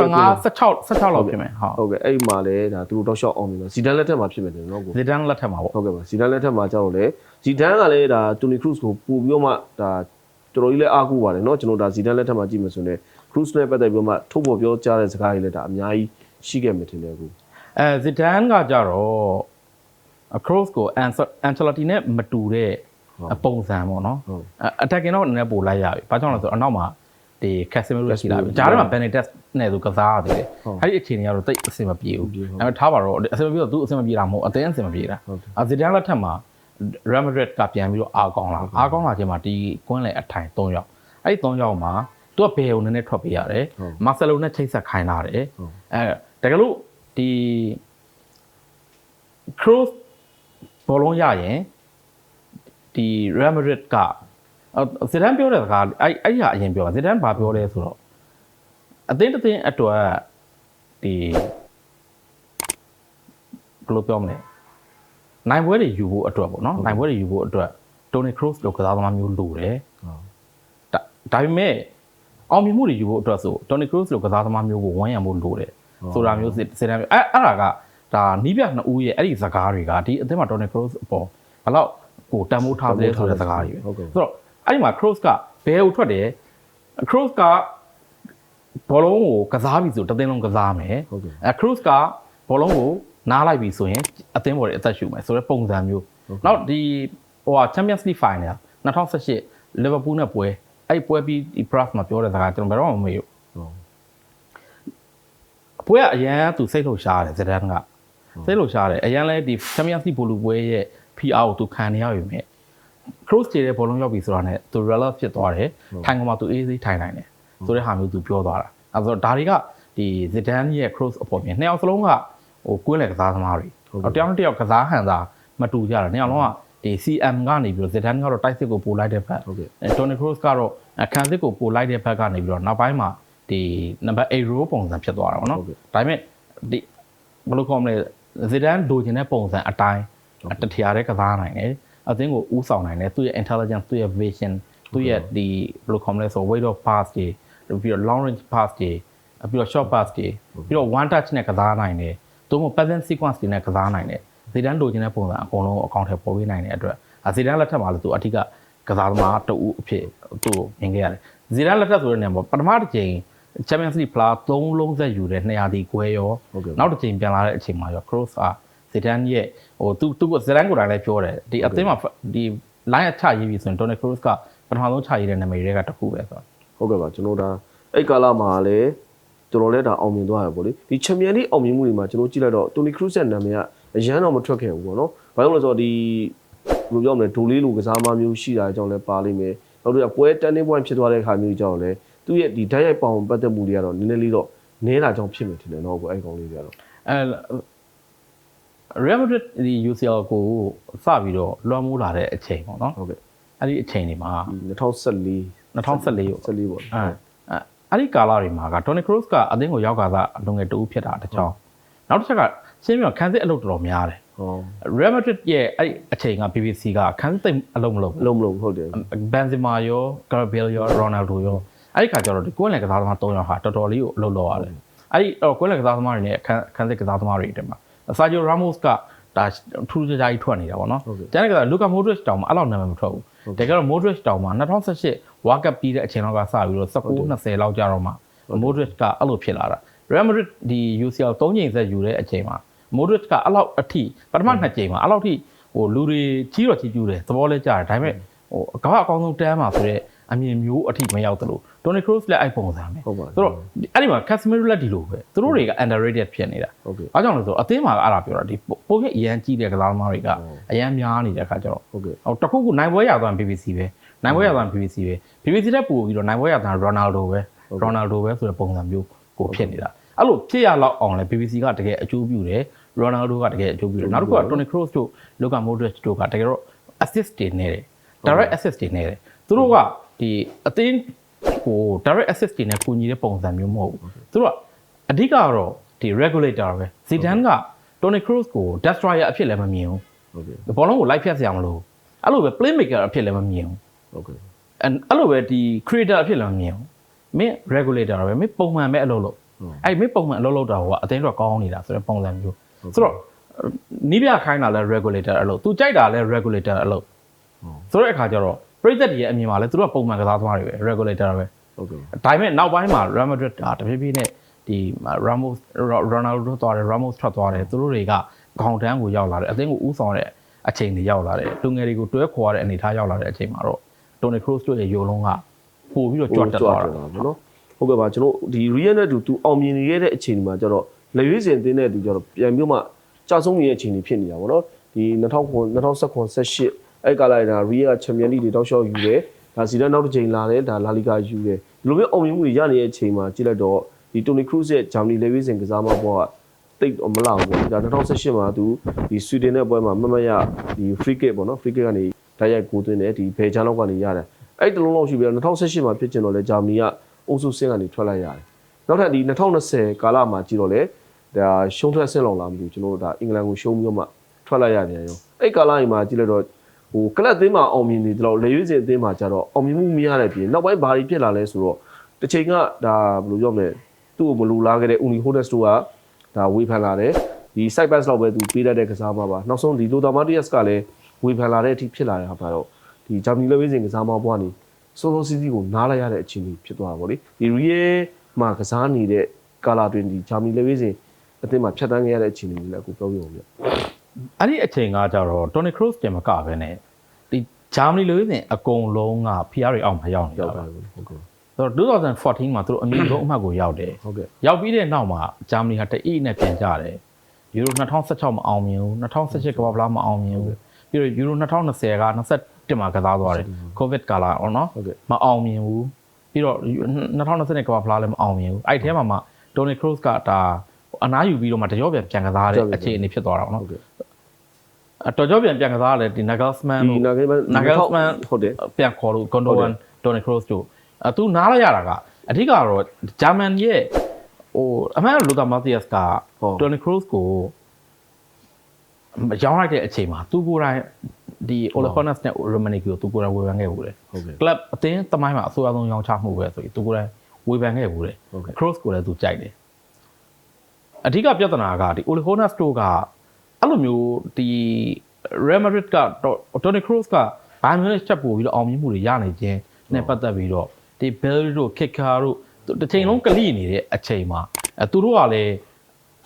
15 16 16လောက်ဖြစ်မယ်ဟုတ်ဟုတ်ကဲ့အဲ့ဒီမှာလည်းဒါသူတို့တော့ short on နေတော့ဇီဒန်လက်ထက်မှာဖြစ်မယ်တယ်နော်ကိုဇီဒန်လက်ထက်မှာပေါ့ဟုတ်ကဲ့ပါဇီဒန်လက်ထက်မှာကျတော့လေဇီဒန်ကလည်းဒါ Toni Kroos ကိုပို့ပြီးတော့မှဒါတော်တော်ကြီးလည်းအားကိုးပါတယ်နော်ကျွန်တော်ဒါဇီဒန်လက်ထက်မှာကြည့်မယ်ဆိုရင် Kroos နဲ့ပတ်သက်ပြီးတော့မှထုတ်ပေါ်ပြောကြားတဲ့စကားတွေလည်းဒါအများကြီးရှိခဲ့မယ်ထင်တယ်ကိုအဲဇီဒန်ကကြတော့ Kroos ကို Ancelotti နဲ့မတူတဲ့ ပုံစံပေါ့နော်ဟုတ်အ attacking တော့နည်းနည်းပိုလိုက်ရပြီဘာကြောင့်လဲဆိုတော့အနောက်မှာဒီ Casemiro ရှိလာပြီဂျားထဲမှာ Benitez နဲ့သူကစားရတယ်လေအဲ့ဒီအခြေအနေကတော့တိတ်အဆင်မပြေဘူးအဲ့တော့ထားပါတော့အဆင်မပြေတော့သူအဆင်မပြေတာမဟုတ်အသင်းအဆင်မပြေတာဟုတ်တယ်အဇီဒန်လက်ထက်မှာ Real Madrid ကပြန်ပြီးတော့အားကောင်းလာအားကောင်းလာခြင်းမှာဒီကွင်းလေအထိုင်3ယောက်အဲ့ဒီ3ယောက်မှာသူကဘယ်ကိုနည်းနည်းထွက်ပေးရတယ်ဟုတ်မာဆယ်လိုနဲ့ချိတ်ဆက်ခိုင်းလာတယ်ဟုတ်အဲတကယ်လို့ဒီ cross ဘောလုံးရရင် ဒီ Real Madrid ကဇီဒန်ပြောတဲ့စကားအဲ့အဲ့ဒီဟာအရင်ပြောပါဇီဒန်ဘာပြောလဲဆိုတော့အသင်းတစ်သင်းအတွက်ဒီဘယ်လိုပြောမလဲနိုင်ပွဲတွေယူဖို့အတွက်ပေါ့နော်နိုင်ပွဲတွေယူဖို့အတွက် Toni Kroos လိုကစားသမားမျိုးလိုတယ်ဟုတ်ဒါဒါပေမဲ့အောင်မြင်မှုတွေယူဖို့အတွက်ဆို Toni Kroos လိုကစားသမားမျိုးကိုဝန်းရံဖို့လိုတယ်ဆိုတာမျိုးစစ်စစ်တမ်းမျိုးအဲ့အဲ့ဒါကဒါနီးပြနှစ်ဦးရဲ့အဲ့ဒီစကားတွေကဒီအသင်းမှာ Toni Kroos အပေါ်ဘယ်တော့ ကိုတန်ဖိုးထားတယ်ဆိုတဲ့စကားတွေပဲဟုတ်ကဲ့ဆိုတော့အဲ့ဒီမှာ Kroos ကဘယ်ကိုထွက်တယ် Kroos ကဘောလုံးကိုကစားပြီဆိုတစ်သင်းလုံးကစားမယ်ဟုတ်ကဲ့အဲ Kroos ကဘောလုံးကိုနားလိုက်ပြီဆိုရင်အသင်းပေါ်တွေအသက်ရှူမယ်ဆိုတဲ့ပုံစံမျိုးနောက်ဒီဟိုဟာ Champions League Final 2018 Liverpool နဲ့ပွဲအဲ့ပွဲပြီးဒီ Brass မှာပြောတဲ့စကားကျွန်တော်ဘယ်တော့မှမမေ့ဘူးဟုတ်ပွဲကအရန်သူစိတ်လှုပ်ရှားတယ်ဇဒန်ကစိတ်လှုပ်ရှားတယ်အရန်လဲဒီ Champions League ဘောလုံးပွဲရဲ့ PR ကိုသူခံနေရပြီမဲ့ cross ကျေတဲ့ဘောလုံးရောက်ပြီဆိုတာနဲ့သူ relevant ဖြစ်သွားတယ်ထိုင်ကမှာသူအေးစေးထိုင်နိုင်တယ်ဆိုတဲ့ဟာမျိုးသူပြောသွားတာအဲဆိုတော့ဒါတွေကဒီဇဒန်ရဲ့ cross အပေါ်ပြင်နှစ်ယောက်စလုံးကဟိုကွင်းလေကစားသမားတွေတော့တယောက်နဲ့တယောက်ကစားဟန်တာမတူကြတာနှစ်ယောက်လုံးကဒီ CM ကနေပြီးတော့ဇဒန်ကတော့တိုက်စစ်ကိုပို့လိုက်တဲ့ဘက်ဟုတ်ကဲ့အဲ Toni Kroos ကတော့အခန်းစစ်ကိုပို့လိုက်တဲ့ဘက်ကနေပြီးတော့နောက်ပိုင်းမှာဒီနံပါတ်8 row ပုံစံဖြစ်သွားတာပေါ့နော်ဟုတ်ကဲ့ဒါပေမဲ့ဒီဘယ်လိုခေါ်မလဲဇီဒန်လိုချင်တဲ့ပုံစံအတိုင်း တထရာတဲ့ကစားနိုင်တယ်အသင်းကိုဥဆောင်နိုင်တယ်သူ့ရဲ့ intelligence သူ့ရဲ့ vision သူ့ရဲ့ဒီဘယ်လိုခေါ်မလဲဆို weight of pass တွေပြီးတော့ long range pass တွေပြီးတော့ short pass တွေပြီးတော့ one touch နဲ့ကစားနိုင်တယ်သူ့မို့ pattern sequence တွေနဲ့ကစားနိုင်တယ်ဇီဒန်လိုချင်တဲ့ပုံစံအကုန်လုံးအကောင့်ထဲပေါ်ပေးနိုင်တဲ့အတွက်ဇီဒန်လက်ထက်မှာလည်းသူအထက်ကကစားသမားတဦးအဖြစ်သူ့ကိုမြင်ခဲ့ရတယ်ဇီဒန်လက်ထက်ဆိုတဲ့နေရာမှာပထမတစ်ချိန် Champions League ဖလား3လုံးဆက်ယူတဲ့200ဒီခွဲရောဟုတ်ကဲ့နောက်တစ်ချိန်ပြန်လာတဲ့အချိန်မှာရော cross အာ ဇီဒန်ရဲ့ဟိုသူသူဇီဒန်ကိုယ်တိုင်လည်းပြောတယ်ဒီအသင်းမှာဒီ line ချရေးပြီဆိုရင် Toni Kroos ကပထမဆုံးချရေးတဲ့နာမည်တွေကတစ်ခုပဲဆိုတော့ဟုတ်ကဲ့ပါကျွန်တော်ဒါအဲ့ကာလမှာလည်းကျွန်တော်လည်းဒါအောင်မြင်သွားရပေါ့လေဒီချန်ပီယံလိအောင်မြင်မှုတွေမှာကျွန်တော်ကြည့်လိုက်တော့တိုနီခရုစ်ရဲ့နာမည်ကအရန်တော့မထွက်ခဲ့ဘူးပေါ့နော်ဘာလို့လဲဆိုတော့ဒီဘယ်လိုပြောမလဲဒိုလေးလိုကစားမမျိုးရှိတာအကြောင်းလည်းပါလိမ့်မယ်နောက်တော့ပွဲတန်နေပွဲဖြစ်သွားတဲ့ခါမျိုးကြောင့်လည်းသူ့ရဲ့ဒီဓာတ်ရိုက်ပေါင်ပတ်သက်မှုတွေကတော့နည်းနည်းလေးတော့နဲတာကြောင့်ဖြစ်မယ်ထင်တယ်နော်ကိုအဲ့ကောင်လေးတွေကတော့အဲ Real Madrid ဒီ UCL ကိုစပြီးတော့လွှမ်းမိုးလာတဲ့အချိန်ပေါ့နော်ဟုတ်ကဲ့အဲ့ဒီအချိန်တွေမှာဒီ2014 2014ကို14ပေါ့အဲအဲ့ဒီကာလတွေမှာက Toni Kroos ကအသင်းကိုရောက်ကားအလုံငယ်တူဖြစ်တာတစ်ချောင်းနောက်တစ်ချက်ကရှင်းပြခန်းစစ်အလုပ်တော်တော်များတယ်ဟော Real Madrid ရဲ့အဲ့အချိန်က BBC ကခန်းစစ်သိပ်အလုပ်မလုပ်ဘူးလုံးမလုံးဟုတ်တယ်ဘန်ဇီမာရောဂါဘီယယ်ရောရိုနယ်ဒိုရောအဲ့ဒီခါကျတော့ဒီကိုယ်လည်းကစားသမား၃ယောက်ဟာတော်တော်လေးကိုအလုပ်လုပ်ရတယ်အဲ့ဒီတော့ကိုယ်လည်းကစားသမားတွေနဲ့ခန်းခန်းစစ်ကစားသမားတွေတက်မှာ ဆာဂျီယိုရာမို့စ်ကဒါထူးထူးခြားခြားကြီးထွက်နေတာပေါ့နော်ကျန်တဲ့ကလူကာမိုဒရစ်တောင်မှအဲ့လောက်နာမည်မထွက်ဘူးတကယ်တော့မိုဒရစ်တောင်မှ2018ဝါကပ်ပြီးတဲ့အချိန်လောက်ကစပြီးတော့19 20လောက်ကြာတော့မှမိုဒရစ်ကအဲ့လိုဖြစ်လာတာ Real Madrid ဒီ UCL 3ချိန်ဆက်ယူတဲ့အချိန်မှာမိုဒရစ်ကအဲ့လောက်အထိပထမနှစ်ချိန်မှာအဲ့လောက်ထိဟိုလူတွေကြီးတော့ကြီးကျူးတယ်သဘောလဲကြားတယ်ဒါပေမဲ့ဟိုကမ္ဘာအကောင်းဆုံးတန်းမှာဆိုတော့အမြင်မျိုးအထိမရောက်သလို တိုနီခရိုစ်လည်းအဲ့ပုံစံပဲဟုတ်ပါဆိုတော့အဲ့ဒီမှာ Casemiro လက်ဒီလိုပဲသူတို့တွေက underrated ဖြစ်နေတာဟုတ်ကဲ့အားကြောင့်လဲဆိုတော့အသင်းမှာအဲ့ဒါပြောတာဒီပုံရိပ်အရန်ကြီးတဲ့ကစားသမားတွေကအရန်များနေတဲ့အခါကျတော့ဟုတ်ကဲ့ဟိုတခုခုနိုင်ပွဲရသွားရင် BBC ပဲနိုင်ပွဲရသွားရင် BBC ပဲ BBC တက်ပို့ပြီးတော့နိုင်ပွဲရသွားရင် Ronaldo ပဲ Ronaldo ပဲဆိုတဲ့ပုံစံမျိုးကိုဖြစ်နေတာအဲ့လိုဖြစ်ရလောက်အောင်လဲ BBC ကတကယ်အကျိုးပြုတယ် Ronaldo ကတကယ်အကျိုးပြုတယ်နောက်တစ်ခုက Toni Kroos တို့ Luka Modric တို့ကတကယ်တော့ assist တွေနေတယ် direct assist တွေနေတယ်သူတို့ကဒီအသင်း ဟို direct assist တွေနဲ့ကူညီတဲ့ပုံစံမျိုးမဟုတ်ဘူးသူတို့ကအဓိကကတော့ဒီ regulator ပဲ Zidane က Toni Kroos ကို destroyer အဖြစ်လည်းမမြင်ဘူးဟုတ်ကဲ့ဘောလုံးကိုလိုက်ဖြတ်စရာမလိုဘူးအဲ့လိုပဲ playmaker အဖြစ်လည်းမမြင်ဘူးဟုတ်ကဲ့အဲ့အဲ့လိုပဲဒီ creator အဖြစ်လည်းမမြင်ဘူးမင်း regulator ပဲမင်းပုံမှန်ပဲအလုပ်လုပ်အဲ့မင်းပုံမှန်အလုပ်လုပ်တာဟိုကအသင်းတော့ကောင်းနေတာဆိုတဲ့ပုံစံမျိုးဆိုတော့နီးပြခိုင်းတာလဲ regulator အလုပ်သူကြိုက်တာလဲ regulator အလုပ်ဆိုတဲ့အခါကျတော့ ပြိသက်တွေရဲ့အမြင်မှာလဲသူတို့ကပုံမှန်ကစားသမားတွေပဲ regulator ပဲဟုတ်ကဲ့ဒါပေမဲ့နောက်ပိုင်းမှာ Real Madrid ကတဖြည်းဖြည်းနဲ့ဒီ Ramos Ronaldo သွားတယ် Ramos ထွက်သွားတယ်သူတို့တွေကခေါင်းတန်းကိုရောက်လာတယ်အသင်းကိုဥဆောင်တဲ့အချိန်တွေရောက်လာတယ်လူငယ်တွေကိုတွဲခေါ်ရတဲ့အနေအထားရောက်လာတဲ့အချိန်မှာတော့ Toni Kroos တို့ရဲ့ယိုလုံးကပို့ပြီးတော့ကြွတ်တက်သွားတာပေါ့နော်ဟုတ်ကဲ့ပါကျွန်တော်ဒီ Real နဲ့တူသူအောင်မြင်နေရတဲ့အချိန်ဒီမှာကျတော့လက်ရွေးစင်တင်းတဲ့သူကျတော့ပြန်ပြီးမှကြာဆုံးနေတဲ့အချိန်တွေဖြစ်နေတာပေါ့နော်ဒီ2019 2018 အဲ့ကာလက Real Champions League တွေတောက်လျှောက်ယူတယ်ဒါစီဒန်နောက်တစ်ချိန်လာတယ်ဒါလာလီဂါယူတယ်ဒီလိုမျိုးအောင်မြင်မှုတွေရနေတဲ့အချိန်မှာကြည့်လိုက်တော့ဒီ Toni Kroos ရဲ့ Germany လက်ရွေးစင်ကစားမဘောကတိတ်တော့မလောက်ဘူးပေါ့ဒါ2018မှာသူဒီ Sweden နဲ့ပွဲမှာမမရဒီ free kick ပေါ့နော် free kick ကနေတိုက်ရိုက်ကိုသွင်းတယ်ဒီဘယ်ချန်လောက်ကနေရတယ်အဲ့တလုံးလောက်ရှိပြီးတော့2018မှာဖြစ်ကျင်တော့လဲဂျာမနီကအုပ်စုဆင်းကနေထွက်လိုက်ရတယ်။နောက်ထပ်ဒီ2020ကာလမှာကြည့်တော့လဲဒါရှုံးထွက်ဆင်းလောက်လာမလို့ကျွန်တော်တို့ဒါအင်္ဂလန်ကိုရှုံးပြီးတော့မှထွက်လိုက်ရတယ်ရော။အဲ့ကာလကြီးမှာကြည့်လိုက်တော့ ဟိုကလပ်အသင်းမှာအောင်မြင်နေတယ်လို့လေရွေးစင်အသင်းမှာကျတော့အောင်မြင်မှုမရတဲ့ပြင်နောက်ပိုင်းဘာတွေဖြစ်လာလဲဆိုတော့တစ်ချိန်ကဒါဘယ်လိုပြောမလဲသူ့ကိုမလူလားခဲ့တဲ့ Uni Hodes တို့ကဒါဝေဖန်လာတယ်ဒီ side pass လောက်ပဲသူပေးတတ်တဲ့ကစားမပါနောက်ဆုံးဒီ Lothar Matthäus ကလည်းဝေဖန်လာတဲ့အထိဖြစ်လာတဲ့ဟာပါတော့ဒီဂျာမနီလက်ဝဲစဉ်ကစားမဘွားနေစိုးစိုးစီးစီးကိုနားလိုက်ရတဲ့အခြေအနေဖြစ်သွားတာဗောလေဒီရီယေမှာကစားနေတဲ့ကာလာတွင်ဒီဂျာမနီလက်ဝဲစဉ်အသင်းမှာဖြတ်တန်းခဲ့ရတဲ့အခြေအနေတွေလည်းအခုပြောပြအောင်ဗျ အဲ့ဒီအချိန်ကကြတော့ Toni Kroos တင်မကပဲနဲ့ဒီဂျာမနီလူစဉ်အကုန်လုံးက PR တွေအောက်မှာရောက်နေရောက်တာပါပဲဘူးဟုတ်ကဲ့ဆိုတော့2014မှာသူတို့အမြင့်ဆုံးအမှတ်ကိုရောက်တယ်ဟုတ်ကဲ့ရောက်ပြီးတဲ့နောက်မှာဂျာမနီဟာတအိနဲ့ပြန်ကြတယ်ယူရို2016မအောင်မြင်ဘူး2018ကမ္ဘာဖလားမအောင်မြင်ဘူးပြီးတော့ယူရို2020က21မှာကစားသွားတယ်ကိုဗစ်ကာလအော်နော်ဟုတ်ကဲ့မအောင်မြင်ဘူးပြီးတော့2020ကမ္ဘာဖလားလည်းမအောင်မြင်ဘူးအဲ့ဒီထဲမှာမှတိုနီခရိုစ်ကဒါအနားယူပြီးတော့မှတကြောပြန်ပြန်ကစားတဲ့အခြေအနေဖြစ်သွားတာပေါ့နော်ဟု တ်ကဲ့အတော်ကြောပြန်ပြန်ကစားရတယ်ဒီ Nagelsmann ဒီတို့နာဂိမန် Nagelsmann ဟုတ်တယ်ပြန်ခေါ်လို့ဟုတ်တယ် Gundogan Toni Kroos တို့အသူနားလိုက်ရတာကအဓိကကတော့ဂျာမန်ရဲ့ဟိုအမှန်လူကာမာသီယက်စ်ကဟုတ် Toni Kroos ကိုရောင်းလိုက်တဲ့အချိန်မှာသူကိုယ်တိုင်ဒီ Ole Gunnar နဲ့ Romanic ကိုသူကိုယ်တိုင်ဝေဖန်ခဲ့ဘူးလေဟုတ်ကဲ့ club အသင်းသမိုင်းမှာအဆိုအဆုံးရောင်းချမှုပဲဆိုပြီးသူကိုယ်တိုင်ဝေဖန်ခဲ့ဘူးလေဟုတ်ကဲ့ cross ကိုလည်းသူကြိုက်တယ်အဓိကပြဿနာကဒီ Ole Gunnar တို့က အဲ့လိုမျိုးဒီ Real Madrid က Toni Kroos ကဘိုင်မြူနစ်ချက်ပို့ပြီးတော့အောင်မြင်မှုတွေရနိုင်ခြင်းနဲ့ပတ်သက်ပြီးတော့ဒီဘယ်တို့ခစ်ကာတို့တစ်ချိန်လုံးကလိနေတဲ့အချိန်မှာအဲသူတို့ကလည်း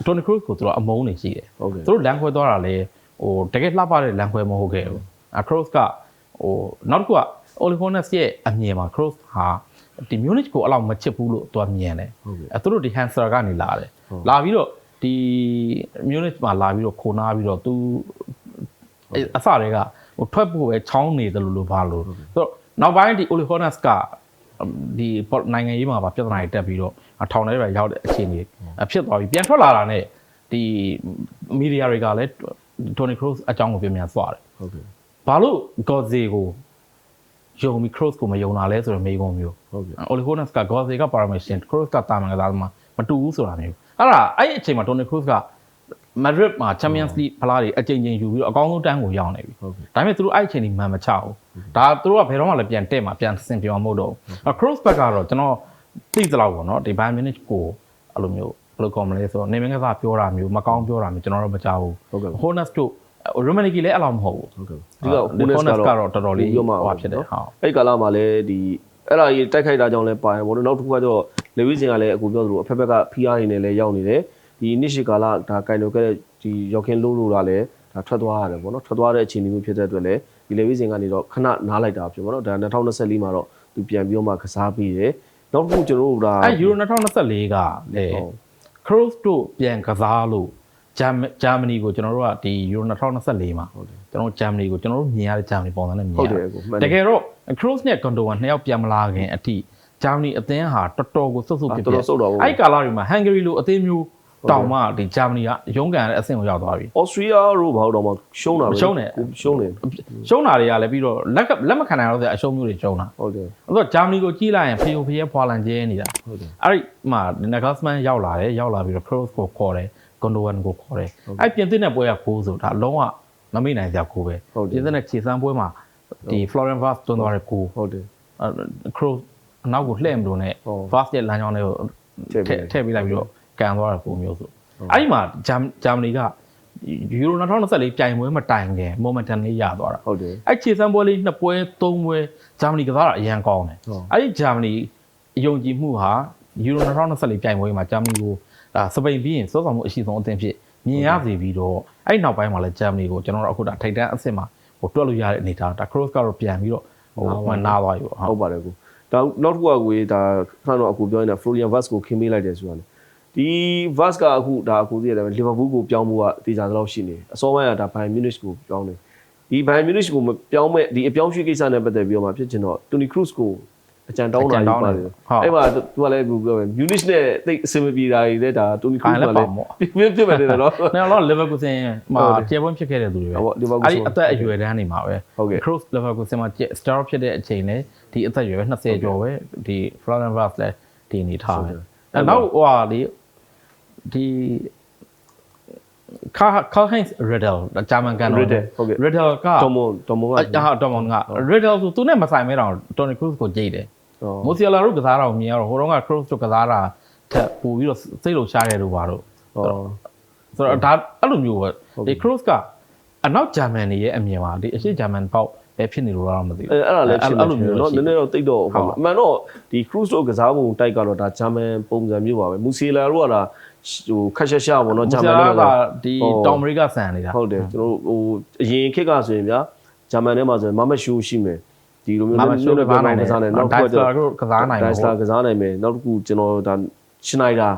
တိုနီခရုစ်ကိုသူတို့အမုန်းနေရှိတယ်ဟုတ်ကဲ့သူတို့လမ်းခွဲသွားတာလည်းဟိုတကယ်လှပတဲ့လမ်းခွဲမဟုတ်ခဲ့ဘူးအခရုစ်ကဟိုနောက်တစ်ခုက Olivonas ရဲ့အမြင်မှာ Cross ဟာဒီ Munich ကိုအဲ့လောက်မချစ်ဘူးလို့သူကမြင်တယ်ဟုတ်ကဲ့အဲသူတို့ဒီ Hanser ကနေလာတယ်ဟုတ်လာပြီးတော့ ဒီ Munich မှာလာပြီးတော့ခိုနာပြီးတော့သူအဲ့အစတွေကဟိုထွက်ဖို့ပဲချောင်းနေတယ်လို့လို့ဘာလို့ဆိုတော့နောက်ပိုင်းဒီ Olivonas ကဒီပေါ်နိုင်ငံရေးမှာပါပြဿနာတွေတက်ပြီးတော့အထောင်ထဲပဲရောက်တဲ့အခြေအနေအဖြစ်သွားပြီးပြန်ထွက်လာတာနဲ့ဒီမီဒီယာတွေကလည်း Tony Kroos အကြောင်းကိုပြင်ပြန်သွားတယ်ဟုတ်ကဲ့ဘာလို့ Godze ကိုယုံပြီး Kroos ကိုမယုံတာလဲဆိုတော့မေးခွန်းမျိုးဟုတ်ကဲ့ Olivonas က Godze က Parmesan Kroos ကတာမန်ကစားသမားမတူဘူးဆိုတာမျိုး အဲ့ဒါအဲ့ဒီအချိန်မှာ Tony Kroos က Madrid မှာ Champions League ဖလားတွေအကြိမ်ကြိမ်ယူပြီးတော့အကောင်းဆုံးတန်းကိုရောက်နေပြီဟုတ်ကဲ့ဒါပေမဲ့သူတို့အဲ့ဒီအချိန်ကြီးမှန်မချဘူးဒါသူတို့ကဘယ်တော့မှလည်းပြန်တက်မှာပြန်ဆင်ပြောင်းမဟုတ်တော့ဘူးအဲ့ Kroos ဘက်ကတော့ကျွန်တော်သိသလောက်ပေါ့နော်ဒီ Bayern Munich ကိုအဲ့လိုမျိုးဘယ်လိုကောမလဲဆိုတော့နေမင်းကစားပြောတာမျိုးမကောင်းပြောတာမျိုးကျွန်တော်တို့မကြောက်ဘူးဟုတ်ကဲ့ Honas တို့ Romaniki လည်းအဲ့လိုမဟုတ်ဘူးဟုတ်ကဲ့ဒီက Honas ကတော့တော်တော်လေးပြောမှာဟိုဖြစ်တယ်ဟုတ်အဲ့ကာလမှာလည်းဒီအဲ့ဒါကြီးတိုက်ခိုက်တာကြောင့်လည်းပါရင်ဘောလို့နောက်တစ်ခုကတော့ လေဝီစင်ကလည်းအခုပြောသလိုအဖက်ဖက်က PR တွေနဲ့လည်းရောက်နေတယ်ဒီနှစ်ရှိကာလဒါကင်လိုခဲ့တဲ့ဒီရောက်ခင်လို့လို့လာလည်းဒါထွက်သွားရတယ်ပေါ့နော်ထွက်သွားတဲ့အခြေအနေမျိုးဖြစ်တဲ့အတွက်လည်းဒီလေဝီစင်ကနေတော့ခဏနားလိုက်တာဖြစ်ပေါ့နော်ဒါ2024မှာတော့သူပြန်ပြီးတော့မှကစားပြီးတယ်နောက်တစ်ခုကျွန်တော်တို့ဒါအဲ Euro 2024ကလေဟုတ် Kroos တို့ပြန်ကစားလို့ဂျာဂျာမနီကိုကျွန်တော်တို့ကဒီ Euro 2024မှာဟုတ်တယ်ကျွန်တော်ဂျာမနီကိုကျွန်တော်တို့မြင်ရတဲ့ဂျာမနီပုံစံနဲ့မြင်ဟုတ်ရတယ်ကိုမှန်တတယ်ကယ်တော့ Kroos နဲ့ Gundogan နှစ်ယောက်ပြန်မလာခင်အထိ ဂျာမနီအသင်းဟာတော်တော်ကိုစုပ်စုပ်ဖြစ်တော်ဖြတော်ဆုတ်တော့ဘူးအဲ့ဒီကာလတွေမှာ Hungary လိုအသင်းမျိုးတောင်မှဒီဂျာမနီကရုန်းကန်တဲ့အဆင့်ကိုရောက်သွားပြီဩစတြီးယားတို့ဘာလို့တော့မှရှုံးတာပဲရှုံးတယ်ရှုံးတယ်ရှုံးတာတွေကလည်းပြီးတော့လက်ကလက်မခံနိုင်တော့တဲ့အရှုံးမျိုးတွေရှုံးတာဟုတ်တယ်အဲ့တော့ဂျာမနီကိုကြီးလိုက်ရင်ဖေယိုဖေယဲဖွာလန်ကျဲနေတာဟုတ်တယ်အဲ့ဒီမှာနဂတ်စမန်ရောက်လာတယ်ရောက်လာပြီးတော့ cross ကိုခေါ်တယ်ဂွန်ဒိုဝန်ကိုခေါ်တယ်အဲ့ပြင်သစ်နဲ့ပွဲကကိုးဆိုတာလုံးဝမမေ့နိုင်စရာကိုးပဲဟုတ်တယ်ပြင်သစ်နဲ့ခြေစမ်းပွဲမှာဒီ Florian Vaz တွန်းသွားတဲ့ကိုးဟုတ်တယ်အဲ့ cross အနောက်ကိုလှည့်မလို့နဲ့ဟုတ် Vaz ရဲ့လမ်းကြောင်းလေးကိုထည့်ပေးလိုက်ထည့်ပေးလိုက်ပြီးတော့ကန်သွားတဲ့ကိုးမျိုးဆိုအဲ့ဒီမှာဂျမ်ဂျာမနီကယူရို2024ပြိုင်ပွဲမတိုင်ခင် momentum လေးရသွားတာဟုတ်တယ်အဲ့ခြေစမ်းပွဲလေးနှစ်ပွဲသုံးပွဲဂျာမနီကစားတာအရန်ကောင်းတယ်ဟုတ်အဲ့ဒီဂျာမနီယုံကြည်မှုဟာယူရို2024ပြိုင်ပွဲမှာဂျာမနီကိုဒါစပိန်ပြီးရင်စောဆောင်မှုအရှိဆုံးအသင်းဖြစ်မြင်ရစေပြီးတော့အဲ့ဒီနောက်ပိုင်းမှာလည်းဂျာမနီကိုကျွန်တော်တို့အခုဒါထိတ်တန်းအဆင့်မှာဟိုတွက်လို့ရတဲ့အနေအထားဒါ cross ကတော့ပြန်ပြီးတော့ဟိုဝင်နာသွားပြီပေါ့ဟုတ်ပါတယ်ကို ဒါနောက်တစ်ခုကကိုဒါခဏတော့အခုပြောနေတာ Florian Vaz ကိုခင်းပေးလိုက်တယ်ဆိုတာလေဒီ Vaz ကအခုဒါအခုသိရတယ် Liverpool ကိုပြောင်းဖို့ကအသေးချာသလောက်ရှိနေအစောပိုင်းကဒါ Bayern Munich ကိုပြောင်းတယ်ဒီ Bayern Munich ကိုမပြောင်းမဲ့ဒီအပြောင်းရွှေ့ကိစ္စနဲ့ပတ်သက်ပြီးတော့မှဖြစ်ချင်တော့ Toni Kroos ကို အကြံတောင်းတာယူပါတယ်အဲ့မှာသူကလည်းအခုပြောမယ် Munich နဲ့တိတ်အဆင်မပြေတာတွေလည်းဒါ Toni ခို Kroos င်ကလည်းလပါည်းမော့ပြပြမယ်တယ်နော်နော်တော့ Leverkusen မှာဟုတ်တယ်ကျေပွင့်ဖြစ်ခဲ့တဲ့သူတွေပဲဟုတ်ပါ Liverpool အဲ့ဒီအသက်အရွယ်တန်းနေမှာပဲဟုတ်ကဲ့ cross Leverkusen မှာ star ဖြစ်တဲ့အချိန်နဲ့ဒီအသက်အရွယ်ပဲ20ကျော်ပဲဒီ Florian Vaz လည်းဒီအနေထားပဲဟုတ်တယ်အဲ့နောက်ဟိုဟာလေဒီကာကာဟိုင်းစ်ရဒယ်ဂျာမန်ကန် Riddle ဟုတ်ကဲ့ရဒယ်ကတော်မွန်တော်မွန်ကအဟာတော်မန်ကရဒယ်ဆိုသူနဲ့မဆိုင်မဲတော့တိုနီခရုစ်ကိုကြိတ်တယ်ဟုတ် မိုဆီယလာတို့ကစားတာကိုမြင်ရတော့ဟိုတုန်းကခရုစ်တို့ကစားတာထက်ပိုပြီးတော့စိတ်လှုပ်ရှားခဲ့လို့ပါတော့ ဟုတ် ဆိုတော့ဒါအဲ့လိုမျိုးပဲ ဟုတ် ဒီ cross ကအနောက်ဂျာမန်တွေရဲ့အမြင်ပါဒီအရှိဂျာမန်ပေါက်ပဲဖြစ်နေလို့တော့မသိဘူး အဲအဲ့ဒါလည်းဖြစ်နေ အဲ့လိုမျိုး เนาะ ရှိ နည်းနည်းတော့တိတ်တော့ဟုတ်ပါဘူးအမှန်တော့ဒီ cruise တို့ကစားပုံတိုက်ကတော့ဒါဂျာမန်ပုံစံမျိုးပါပဲမူဆီလာတို့ကဒါဟိုခက်ရှက်ရှာပေါ့ မူ เนาะဂျာ ဆီ မန် လာ တို့ က က ဒီ ဟုတ် တောင်အမေရိကဆန်နေတာ ဟုတ်တယ်ကျွန်တော်တို့ဟိုအရင်ခေတ်ကဆိုရင်ဗျာဂျာမန်ထဲမှာဆိုရင်မမရှူရှိမယ် ဒီလိုမျိုးမမရှုကစားနိုင်တယ်ကစားနိုင်ဒိုနောက်က်တစ်စခုလာကတို့ကစားနိုင်ဒိုတယ်င်စလာကစားနိုင်မယ်နောက်တစ်ခုကျွန်တော်ဒါရှနိုက်ဒါ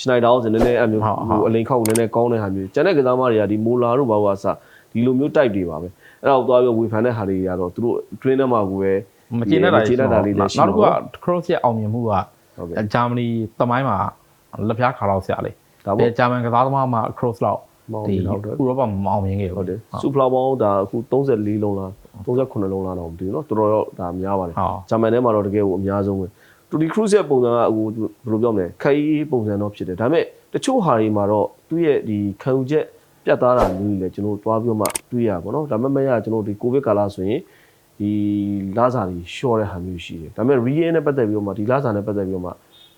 ရှနိုက်ဒါကိုဆိုနည်းနည်းအမျိုးဟုတ်ဟုတ်ဟိုအလိန်ခောက်နည်းနည်းကောင်းတဲ့ဟာမျိုးကျန်တဲ့ကစားမတွေကဒီမိုလာတို့ဘာလို့အစဒီလိုမျိုး type တွေပါပဲအဲ့ဒါကိုသွားပြီးဝေဖန်တဲ့ဟာတွေကတော့သူတို့ train ထဲမှာကိုပဲမကျေနပ်တာမကျေနပ်တာလေးလည်းရှိနောက်တစ်ခုကတော့ cross ရဲ့အောင်မြင်မှုကဟုတ်ကဲ့ဂျာမနီတမိုင်းမှာလက်ဖျားခါလောက်ဆရာလေဒါဘပေါ့ယ်ဂျာမန်ကစားသမားမှာ cross လောက်မောင်းဒီပြီးတော့တယ်ဥရောပမှာမအောင်မြင်ခဲ့ဟုဘူးတ်တယ်စူဖလာဘောင်းဒါအခု34လုံးလား 38လုံးလားတော့မသိဘူးเนาะတော်တော်တော့ဒါများပါတယ် ဟုတ် ဂျာမန်ထဲမှာတော့တကယ်ကိုအများဆုံးပဲတူဒီခရုစ်ရဲ့ပုံစံကအခုဘယ်လိုပြောမလဲခိုင်ပုံစံတော့ဖြစ်တယ်ဒါပေမဲ့တချို့ဟာတွေမှာတော့သူ့ရဲ့ဒီခံယူချက်ပြတ်သားတာမျိုးကြီးလဲကျွန်တော်တို့တွားပြီးတော့မှတွေးရပါတော့ဒါပေမဲ့မရကျွန်တော်တို့ဒီကိုဗစ်ကာလဆိုရင်ဒီလာစာတွေရှော့တဲ့ဟာမျိုးရှိတယ်ဒါပေမဲ့ real နဲ့ပတ်သက်ပြီးတော့မှဒီလာစာနဲ့ပတ်သက်ပြီးတော့မှ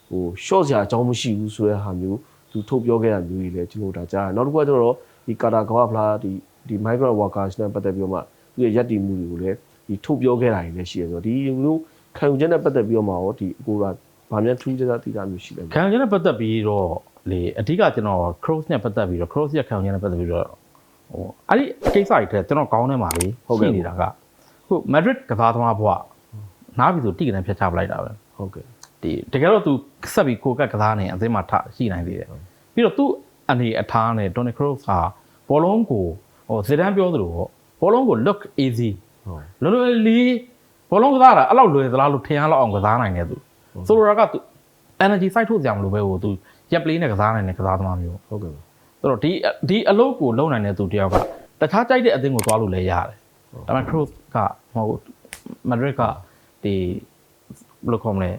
ဟို short စရာအကြောင်းမရှိဘူးဆိုတဲ့ဟာမျိုးသူထုတ်ပြောခဲ့တာမျိုးကြီးလဲကျွန်တော်တို့ဒါကြားတယ်နောက်တစ်ခုကကျတော့ဒီကာတာကဘာဖလားဒီဒီ migrant workers နဲ့ပတ်သက်ပြီးတော့မှ သူရဲ့ယက်တီမှုတွေကိုလည်းဒီဒီထုတ်ပြောခဲ့တာတွေလည်းရှိရဆိုတော့ဒီမျိုးခံယူချက်နဲ့ပတ်သက်ပြီးတော့မှရောဒီအကိုကဗာမြန်ထူးခြားခြားသိတာမျိုးရှိတယ်ခံယူချက်နဲ့ပတ်သက်ပြီးတော့လေအဓိကကျွန်တော် cross နဲ့ပတ်သက်ပြီးတော့ cross ရဲ့ခံယူချက်နဲ့ပတ်သက်ပြီးတော့ဟိုအဲ့ဒီကိစ္စတွေတဲ့ကျွန်တော်ကောင်းထဲမှာလေရှိနေတာကခု Madrid ကစားသမားဘွားနားပြီးဆိုတိကနေဖျက်ချပလိုက်တာပဲဟုတ်ကဲ့ဒီတကယ်တော့ तू ဆက်ပြီးကိုကက်ကစားနေအသင်းမှာထရှိနိုင်သေးတယ်ပြီးတော့ तू အနေအထားနဲ့ Toni Kroos ဟာဘောလုံးကိုဟိုဇီဒန်ပြောသလိုပေါ့ ဘောလုံးကို look easy လွယ်လွယ်လေးဘောလုံးကစားတာအဲ့လောက်လွယ်သလားလို့ထင်ရလောက်အောင်ကစားနိုင်တယ်သူဆိုလိုတာကသူ energy site ထုတ်ကြမလို့ပဲဟိုသူရက်ပလေးနဲ့ကစားနိုင်တဲ့ကစားသမားမျိုးဟုတ်ကဲ့ဆိုတော့ဒီဒီအလုပ်ကိုလုပ်နိုင်တဲ့သူတယောက်ကတခြားကြိုက်တဲ့အသင်းကိုသွားလို့လည်းရတယ်ဒါပေမဲ့ Cruz ကမဟုတ်မက်ဒရစ်ကဒီဘယ်လိုခေါ်မလဲ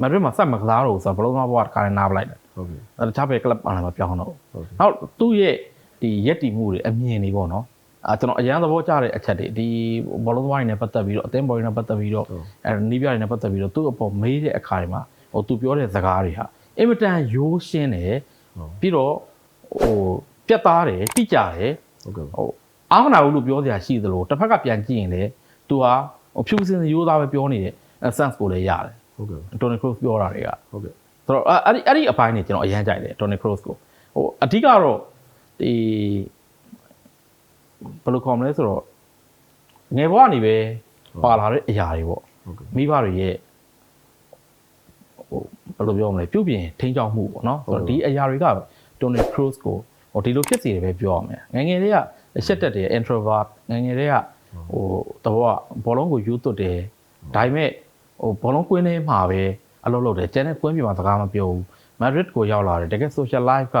မက်ဒရစ်မှာစက်မကစားတော့ဆိုတော့ဘလုံးသမားဘဝတခါနဲ့နားပလိုက်တယ်ဟုတ်ကဲ့တခြားပဲကလပ်အားလည်းမပြောင်းတော့နောက်သူ့ရဲ့ဒီရက်တီမှုတွေအမြင်တွေပေါ့နော် အာကျွန်တော်အရန်သဘောကျတဲ့အချက်တွေဒီဘောလုံးသမားတွေနဲ့ပတ်သက်ပြီးတော့အသင်းဘော်တွေနဲ့ပတ်သက်ပြီးတော့အဲနီးပြတွေနဲ့ပတ်သက်ပြီးတော့သူ့အပေါ်မေးတဲ့အခါတွေမှာဟိုသူပြောတဲ့စကားတွေဟာအင်မတန်ရိုးရှင်းတယ်ပြီးတော့ဟိုပြတ်သားတယ်တိကျတယ်ဟုတ်ကဲ့ဟိုအားမနာဘူးလို့ပြောစရာရှိသလိုတစ်ဖက်ကပြန်ကြည့်ရင်လည်းသူဟာဟိုဖြူစင်ရိုးသားပဲပြောနေတဲ့ sense ကိုလည်းရတယ်ဟုတ်ကဲ့ Toni Kroos ပြောတာတွေကဟုတ်ကဲ့ဆိုတော့အဲ့အဲ့ဒီအဲ့ဒီအပိုင်းနေကျွန်တော်အရန်ကြိုက်တယ် Toni Kroos ကိုဟိုအဓိကတော့ဒီ ဘယ်လိုခေါ်မလဲဆိုတော့ငယ်ဘဝကနေပဲပါလာတဲ့အရာတွေပေါ့ဟုတ်ကဲ့မိဘတွေရဲ့ဟိုဘယ်လိုပြောမလဲပြုပြင်ထိန်းချောင်းမှုပေါ့နော်ဆိုတော့ဒီအရာတွေက Toni Kroos ကိုဟိုဒီလိုဖြစ်စီတယ်ပဲပြောရမယ်ငယ်ငယ်လေးကရှက်တက်တယ် introvert ငယ်ငယ်လေးကဟိုတော့ဘောလုံးကိုယူသွတ်တယ်ဒါပေမဲ့ဟိုဘောလုံးကွင်းထဲမှာပဲအလုပ်လုပ်တယ်ကျန်တဲ့ကွင်းပြင်မှာစကားမပြောဘူး Madrid ကိုရောက်လာတယ်တကယ် social life က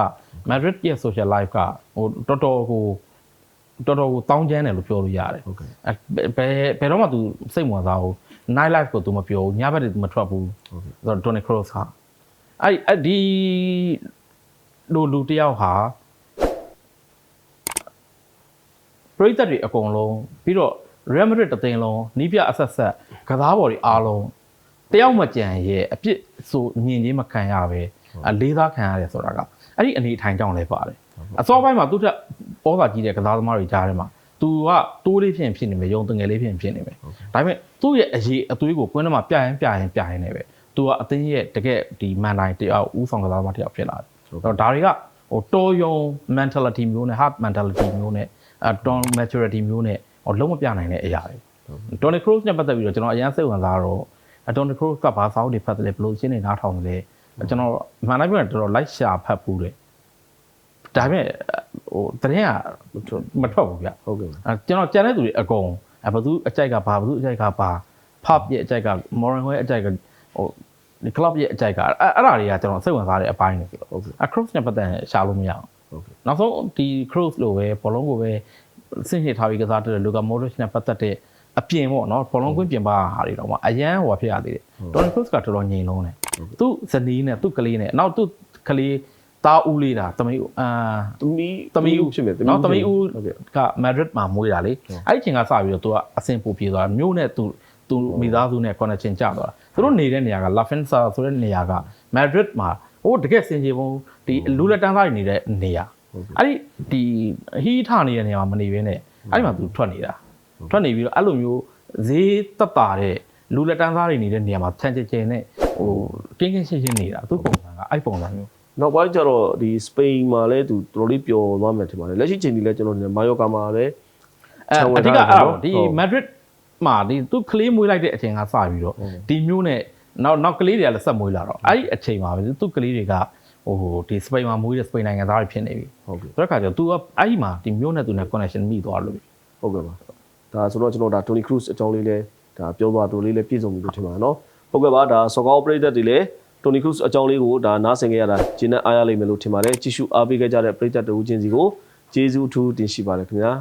Madrid ရဲ့ social life ကဟိုတော်တော်ကို တော်တော်ကိုတောင်းကျမ်းတယ်လို့ပြောလို့ရတယ် ဟုတ်ကဲ့ အဲဘယ်ဘယ်တော့မှ तू စိတ်ဝင်စားဘူး night life ကို तू မပြောဘူးညဘက်တွေ तू မထွက်ဘူး ဟုတ်ကဲ့ ဆိုတော့ Toni Kroos ဟာအဲ့အဲ့ဒီလူလူတယောက်ဟာပရိသတ်တွေအကုန်လုံးပြီးတော့ Real Madrid တသိန်းလုံးနီးပြအဆက်ဆက်ကစားပေါ်တွေအားလုံးတယောက်မကြံရဲ့အပြစ်ဆိုမြင်ချင်းမခံရပဲအလေးစားခံရတယ်ဆိုတာကအဲ့ဒီအနေအထိုင်ကြောင့်လည်းပါတယ် အစောပိုင်းမှာသူ့ထက်ပေါ်စာကြီးတဲ့ကစားသမားတွေကြားထဲမှာ तू ကတိုးလေးဖြစ်ရင်ဖြစ်နေမယ်ယုံတငယ်လေးဖြစ်ရင်ဖြစ်နေမယ်ဒါပေမဲ့သူ့ရဲ့အရေးအသွေးကိုကွင်းထဲမှာပြရင်ပြရင်ပြရင်နေပဲ तू ကအသင်းရဲ့တကယ်ဒီမန်တိုင်းတယောက်ဥဆောင်ကစားသမားတယောက်ဖြစ်လာတယ်အဲ့တော့ဒါတွေကဟိုတော်ယုံ mentality မျိုးနဲ့ hard mentality မျိုးနဲ့အ ton maturity မျိုးနဲ့ဟိုလုံးမပြနိုင်တဲ့အရာတွေ Toni Kroos နဲ့ပတ်သက်ပြီးတော့ကျွန်တော်အရင်စိတ်ဝင်စားတော့ Toni Kroos ကဘာစာအုပ်တွေဖတ်တယ်လဲဘယ်လိုရှင်းနေနားထောင်တယ်လဲကျွန်တော်မှန်လိုက်ပြောရင်တော်တော်လိုက်ရှာဖတ်ဘူးတယ် ဒါပေမဲ့ဟိုတရင်ကမထွက်ဘူးဗျဟုတ်ကဲ့အဲကျွန်တော်ကြံတဲ့သူတွေအကုန်အဲဘသူအကြိုက်ကဘာဘသူအကြိုက်ကဘာ pub ရဲ့အကြိုက်က moral ရဲ့အကြိုက်ကဟိုဒီ club ရဲ့အကြိုက်ကအဲ့အဲ့ဒါတွေကကျွန်တော်စိတ်ဝင်စားတဲ့အပိုင်းတွေဆိုတော့ဟုတ်ကဲ့အ cross နဲ့ပတ်သက်ရင်ရှာလို့မရအောင်ဟုတ်ကဲ့နောက်ဆုံးဒီ cross လို့ပဲဘောလုံးကိုပဲဆင့်ရှင်းထားပြီးကစားတဲ့ Luka Modric နဲ့ပတ်သက်တဲ့အပြင်ပေါ့နော်ဘောလုံးကွင်းပြင်ပါဟာတွေတော့မှအရန်ဟိုဖြစ်ရသေးတယ် Toni Kroos ကတော်တော်ငြိမ်လုံးတယ်သူ့ဇနီးနဲ့သူ့ကလေးနဲ့နောက်သူ့ကလေး တားဦးလေးတာတမီးအာသမီးသမီးဦးဖြစ်မယ်နော်သမီးဦးဟုတ်ကဲ့ကမက်ဒရစ်မှာမွေးတာလေအဲ့ဒီအချိန်ကစပြီးတော့သူကအဆင်ပိုပြေသွားတာမြို့နဲ့သူသူမိသားစုနဲ့ connection ကျသွားတာသူတို့နေတဲ့နေရာက La Fensa ဆိုတဲ့နေရာကမက်ဒရစ်မှာဟိုတကယ်စင်ကြေပုံဒီလူလက်တန်းသားတွေနေတဲ့နေရာအဲ့ဒီဒီဟီးထနေတဲ့နေရာမှာမနေဘဲနဲ့အဲ့ဒီမှာသူထွက်နေတာထွက်နေပြီးတော့အဲ့လိုမျိုးဈေးတက်တာတဲ့လူလက်တန်းသားတွေနေတဲ့နေရာမှာချန်ချင်ချင်နဲ့ဟိုကင်းကင်းရှင်းရှင်းနေတာသူပုံစံကအဲ့ပုံစံမျိုး နောက်ပိုင်းကျတော့ဒီစပိန်မှာလည်းသူတော်တော်လေးပျော်သွားမယ်ထင်ပါတယ်လက်ရှိချိန်ကြီးလည်းကျွန်တော်နေမာယောကာမှာလည်းအဲခြံဝင်အဓိကထားတယ်အဲ့နော်တော့ဒီဟုတ်မက်ဒရစ်မှာဒီသူကလေးမွေးလိုက်တဲ့အချိန်ကစပြီးတော့ဒီမျိုးနဲ့နောက်နောက်ကလေးတွေကလည်းဆက်မွေးလာတော့အဲ့ဒီအချိန်မှာပဲသူကလေးတွေကဟိုဒီစပိန်မှာမွေးတဲ့စပိန်နိုင်ငံသားတွေဖြစ်နေပြီဟုတ်ကဲ့ဆိုတော့ခါကျတော့ तू ကအဲ့ဒီမှာဒီမျိုးနဲ့သူနဲ့ connection မိသွားလို့ပြီဟုတ်ကဲ့ပါဒါဆိုတော့ကျွန်တော်ဒါ Tony Cruz အကြောင်းလေးလည်းဒါပြောသွားတော်လေးလည်းပြည့်စုံပြီလို့ထင်ပါတယ်နော်ဟုတ်ကဲ့ပါဒါ Soccer Operator တွေလည်း Tony Cruz အကြောင်းလေးကိုဒါနားဆင်ခဲ့ရတာကျင်းနဲ့အားရလိမ့်မယ်လို့ထင်ပါတယ်ကြည့်ရှုအားပေးခဲ့ကြတဲ့ပရိသတ်တို့ချင်းစီကိုကျေးဇူးအထူးတင်ရှိပါတယ်ခင်ဗျာ